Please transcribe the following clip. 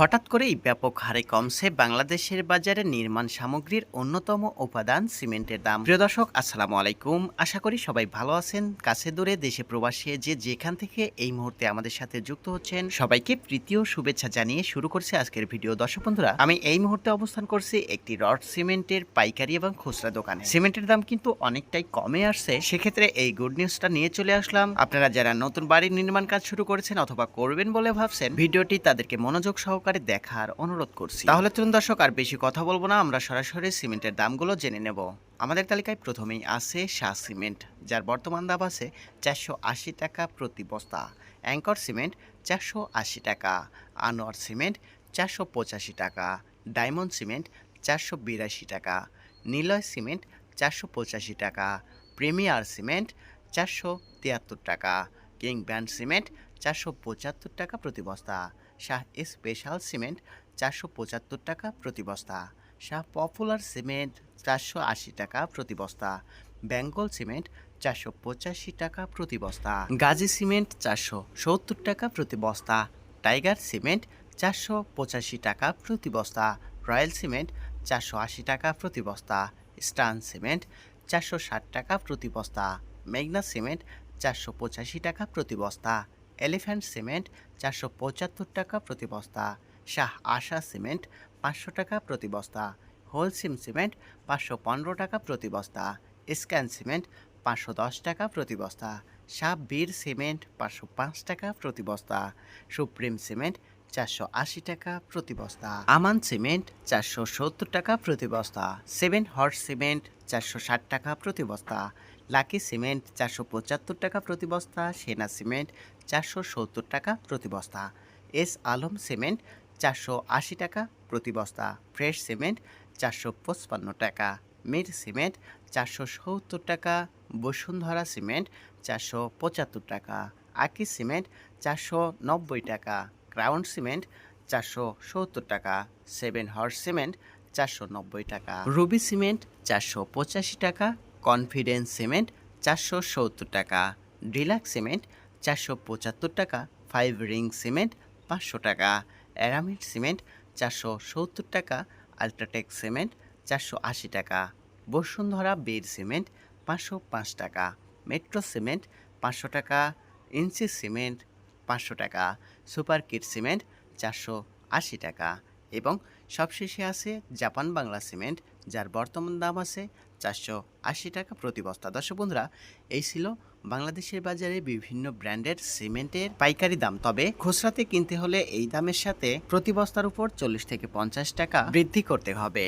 হঠাৎ করেই ব্যাপক হারে কমছে বাংলাদেশের বাজারে নির্মাণ সামগ্রীর অন্যতম উপাদান সিমেন্টের দাম। প্রিয় দর্শক, আসসালামু আলাইকুম। আশা করি সবাই ভালো আছেন। কাছে দূরে দেশে প্রবাসী যে যেখান থেকে এই মুহূর্তে আমাদের সাথে যুক্ত হচ্ছেন, সবাইকে প্রীতীয় শুভেচ্ছা জানিয়ে শুরু করছে আজকের ভিডিও। দর্শক বন্ধুরা, আমি এই মুহূর্তে অবস্থান করছি একটি রড সিমেন্টের পাইকারি এবং খুচরা দোকানে। সিমেন্টের দাম কিন্তু অনেকটাই কমে আসছে। সেক্ষেত্রে এই গুড নিউজটা নিয়ে চলে আসলাম। আপনারা যারা নতুন বাড়ির নির্মাণ কাজ শুরু করেছেন অথবা করবেন বলে ভাবছেন, ভিডিওটি তাদেরকে মনোযোগ সহকারে দেখার অনুরোধ করছি। তাহলে তরুণ দর্শক, আর বেশি কথা বলব না, আমরা সরাসরি সিমেন্টের দামগুলো জেনে নেব। আমাদের তালিকায় প্রথমেই আছে শাহ সিমেন্ট, যার বর্তমান দাম আছে চারশো আশি টাকা প্রতি বস্তা। অ্যাঙ্কর সিমেন্ট, চারশো আশি টাকা। আনোয়ার সিমেন্ট, চারশো পঁচাশি টাকা। ডায়মন্ড সিমেন্ট, চারশো বিরাশি টাকা। নিলয় সিমেন্ট, চারশো পঁচাশি টাকা। প্রিমিয়ার সিমেন্ট, চারশো তিয়াত্তর টাকা। কিং ব্যান্ড সিমেন্ট চারশো পঁচাত্তর টাকা প্রতি বস্তা। শাহ স্পেশাল সিমেন্ট, চারশো পঁচাত্তর টাকা প্রতি বস্তা। শাহ পপুলার সিমেন্ট, চারশো আশি টাকা প্রতি বস্তা। বেঙ্গল সিমেন্ট, চারশো পঁচাশি টাকা প্রতি বস্তা। গাজী সিমেন্ট, চারশো সত্তর টাকা প্রতি বস্তা। টাইগার সিমেন্ট, চারশো পঁচাশি টাকা প্রতি বস্তা। রয়্যাল সিমেন্ট, চারশো আশি টাকা প্রতি বস্তা। স্টান সিমেন্ট, চারশো ষাট টাকা প্রতি বস্তা। মেঘনা সিমেন্ট, চারশো পঁচাশি টাকা প্রতি বস্তা। এলিফ্যান্ট সিমেন্ট চারশো পঁচাত্তর টাকা প্রতি বস্তা, শাহ আশা সিমেন্ট পাঁচশো টাকা প্রতি বস্তা, হোলসিম সিমেন্ট পাঁচশো পনেরো টাকা প্রতি বস্তা, স্ক্যান সিমেন্ট পাঁচশো দশ টাকা প্রতি বস্তা, শাহ বীর সিমেন্ট পাঁচশো পাঁচ টাকা প্রতি বস্তা, সুপ্রিম সিমেন্ট চারশো আশি টাকা প্রতি বস্তা। আমান সিমেন্ট চারশো সত্তর টাকা প্রতি বস্তা। সেভেন হর্স সিমেন্ট চারশো ষাট টাকা প্রতি বস্তা। লাকি সিমেন্ট চারশো পঁচাত্তর টাকা প্রতি বস্তা। সেনা সিমেন্ট চারশো সত্তর টাকা প্রতি বস্তা। এস আলম সিমেন্ট চারশো আশি টাকা প্রতি বস্তা। ফ্রেশ সিমেন্ট চারশো পঁচপান্ন টাকা। মির সিমেন্ট চারশো সত্তর টাকা। বসুন্ধরা সিমেন্ট চারশো পঁচাত্তর টাকা। আকি সিমেন্ট চারশো নব্বই টাকা। ক্রাউন সিমেন্ট চারশো সত্তর টাকা, সেভেন হর্স সিমেন্ট চারশো নব্বই টাকা, রুবি সিমেন্ট চারশো পঁচাশি টাকা, কনফিডেন্স সিমেন্ট চারশো সত্তর টাকা, ডিলাক্স সিমেন্ট চারশো পঁচাত্তর টাকা, ফাইভ রিং সিমেন্ট পাঁচশো টাকা, অ্যারামিড সিমেন্ট চারশো সত্তর টাকা, আলট্রাটেক সিমেন্ট চারশো আশি টাকা, বসুন্ধরা বীর সিমেন্ট পাঁচশো পাঁচ টাকা, মেট্রো সিমেন্ট পাঁচশো টাকা ইনসি সিমেন্ট পাঁচশো টাকা, সুপার কিট সিমেন্ট চারশো আশি টাকা এবং সবশেষে আছে জাপান বাংলা সিমেন্ট, যার বর্তমান দাম আছে চারশো আশি টাকা প্রতি বস্তা। দর্শক বন্ধুরা, এই ছিল বাংলাদেশের বাজারে বিভিন্ন ব্র্যান্ডের সিমেন্টের পাইকারি দাম। তবে খুচরাতে কিনতে হলে এই দামের সাথে প্রতি বস্তার উপর চল্লিশ থেকে পঞ্চাশ টাকা বৃদ্ধি করতে হবে।